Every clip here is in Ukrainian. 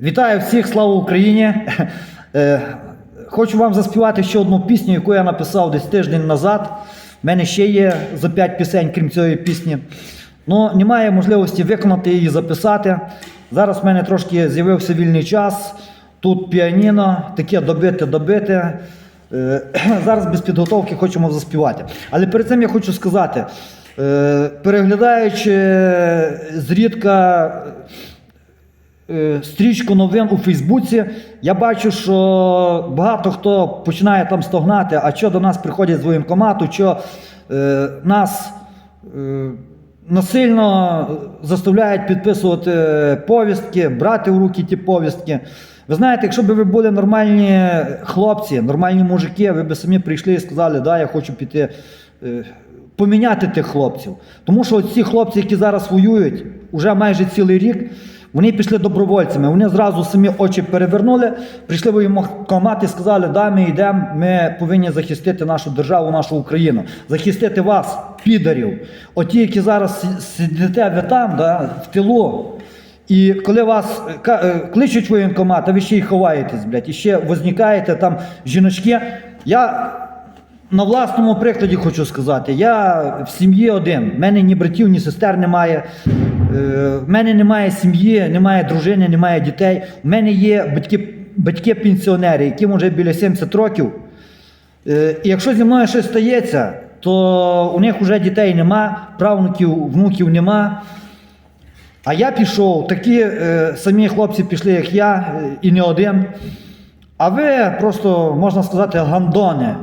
Вітаю всіх, слава Україні! Е, Хочу вам заспівати ще одну пісню, яку я написав десь тиждень назад. У мене ще є за 5 пісень, крім цієї пісні. Ну, немає можливості виконати її, записати. Зараз в мене трошки з'явився вільний час. Тут піаніно, таке добите-добите. Е, Зараз без підготовки хочемо заспівати. Але перед цим я хочу сказати, е, переглядаючи зрідка стрічку новин у Фейсбуці, я бачу, що багато хто починає там стогнати, а що до нас приходять з воєнкомату, що е, нас е, насильно заставляють підписувати повістки, брати в руки ті повістки. Ви знаєте, якщо б ви були нормальні хлопці, нормальні мужики, ви б самі прийшли і сказали, да, я хочу піти. е, Поміняти тих хлопців. Тому що ці хлопці, які зараз воюють уже майже цілий рік, вони пішли добровольцями. Вони зразу самі очі перевернули, прийшли воєнкомат і сказали, да, ми йдемо, ми повинні захистити нашу державу, нашу Україну, захистити вас, підарів. Оті, які зараз сидите ви там, да, в тилу. І коли вас е, кличуть воєнкомат, а ви ще й ховаєтесь, блядь, і ще возникаєте там жіночки. Я на власному прикладі хочу сказати, я в сім'ї один. В мене ні братів, ні сестер немає. Е, В мене немає сім'ї, немає дружини, немає дітей. У мене є батьки, батьки-пенсіонери, яким вже біля 70 років. Е, І якщо зі мною щось стається, то у них вже дітей нема, правнуків, внуків нема. А я пішов, такі е, самі хлопці пішли, як я, і не один. А ви просто, можна сказати, гандони.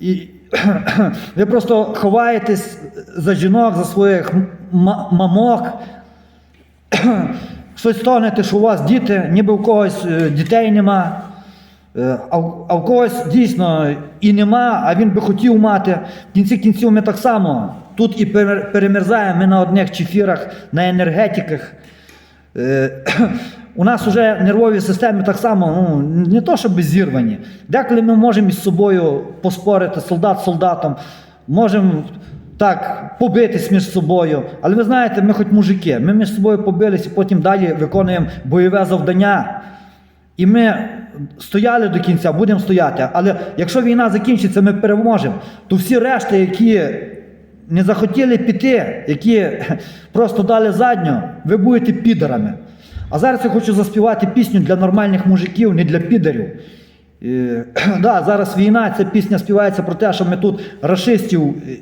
І ви просто ховаєтесь за жінок, за своїх мамок. Щось тонете, що у вас діти, ніби у когось е, дітей нема. Е, А в, когось дійсно і нема, а він би хотів мати. В кінці кінців ми так само тут і перемерзаємо ми на одних чефірах, на енергетиках. У нас вже нервові системи так само ну, не то, щоб зірвані. Деколи ми можемо із собою поспорити солдат з солдатом, можемо так побитись між собою. Але ви знаєте, ми хоч мужики, ми між собою побились і потім далі виконуємо бойове завдання. І ми стояли до кінця, будемо стояти. Але якщо війна закінчиться, ми переможемо, то всі решти, які не захотіли піти, які просто дали задню, ви будете підарами. А зараз я хочу заспівати пісню для нормальних мужиків, не для підарів. Е, да, зараз війна, ця пісня співається про те, що ми тут рашистів е,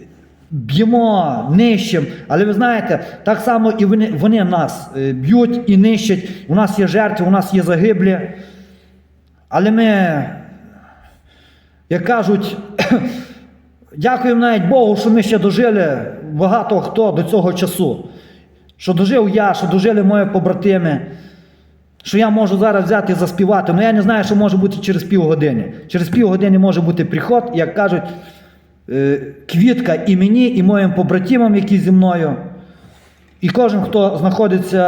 б'ємо, нищимо. Але ви знаєте, так само і вони, вони нас е, б'ють і нищать. У нас є жертви, у нас є загиблі. Але ми, як кажуть, дякуємо навіть Богу, що ми ще дожили багато хто до цього часу. Що дожив я, що дожили мої побратими. Що я можу зараз взяти і заспівати. Ну я не знаю, що може бути через півгодини. Через півгодини може бути приход, як кажуть, е, квітка і мені, і моїм побратимам, які зі мною. І кожен, хто знаходиться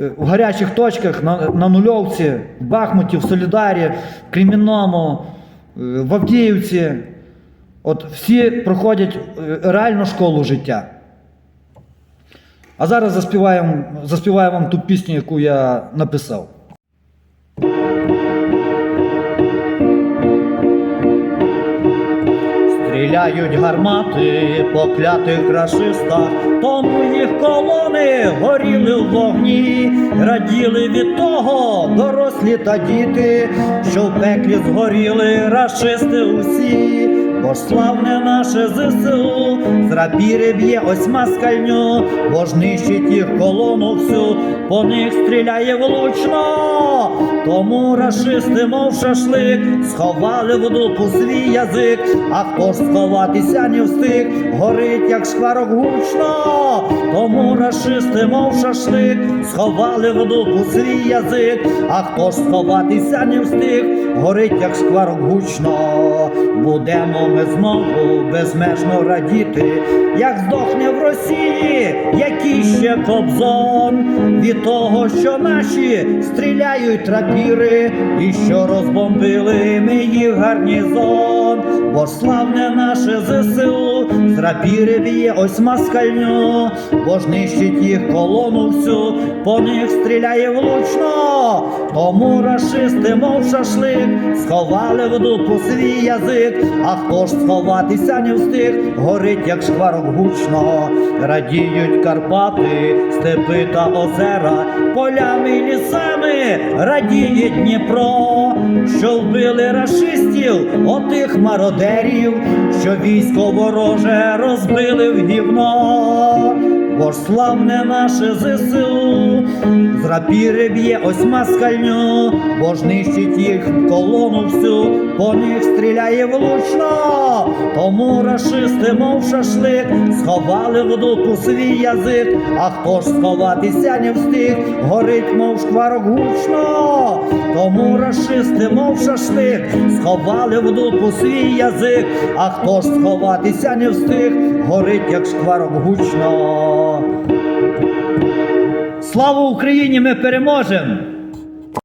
е, в гарячих точках на, на нульовці, в Бахмуті, в Солідарі, в Кремінному, е, в Авдіївці, от всі проходять реальну школу життя. А зараз заспіваємо, заспіваю вам ту пісню, яку я написав. Стріляють гармати по клятих рашистах, тому їх колони горіли в вогні, раділи від того дорослі та діти, що в пеклі згоріли рашисти усі. Бо ж славне наше ЗСУ, з рапіри б'є ось маскальню, бо ж нищить їх колону всю, по них стріляє влучно. Тому рашисти, мов шашлик, сховали в дупу свій язик, а хто ж сховатися не встиг, горить, як шкварок гучно. Тому рашисти, мов шашлик, сховали в дупу свій язик, а хто ж сховатися не встиг, горить, як шкварок гучно. Будемо ми знову безмежно радіти, як здохне в Росії, який ще кобзон? Від того, що наші стріляють рапіри, і що розбомбили ми їх гарнізон. бо славне наше ЗСУ, з рапіри б'є ось москальню, бо ж нищить їх колону всю, по них стріляє влучно, тому рашисти, мов шашлик, сховали в дупу свій язик, а хто ж сховатися не встиг, горить, як шкварок гучно, радіють Карпати, степи та озера, полями й лісами радіє Дніпро, що вбили рашистів, отих мародерів, що військо вороже розбили в гівно. Бо ж славне наше ЗСУ, з рапіри б'є ось москальню, бо ж нищить їх колону всю, по них стріляє влучно, тому рашисти, мов шашлик, сховали в дупу свій язик, а хто ж сховатися не встиг, горить, мов шкварок гучно, тому рашисти, мов шашлик, сховали в дупу свій язик, а хто ж сховатися не встиг, горить, як шкварок гучно. Слава Україні! Ми переможемо!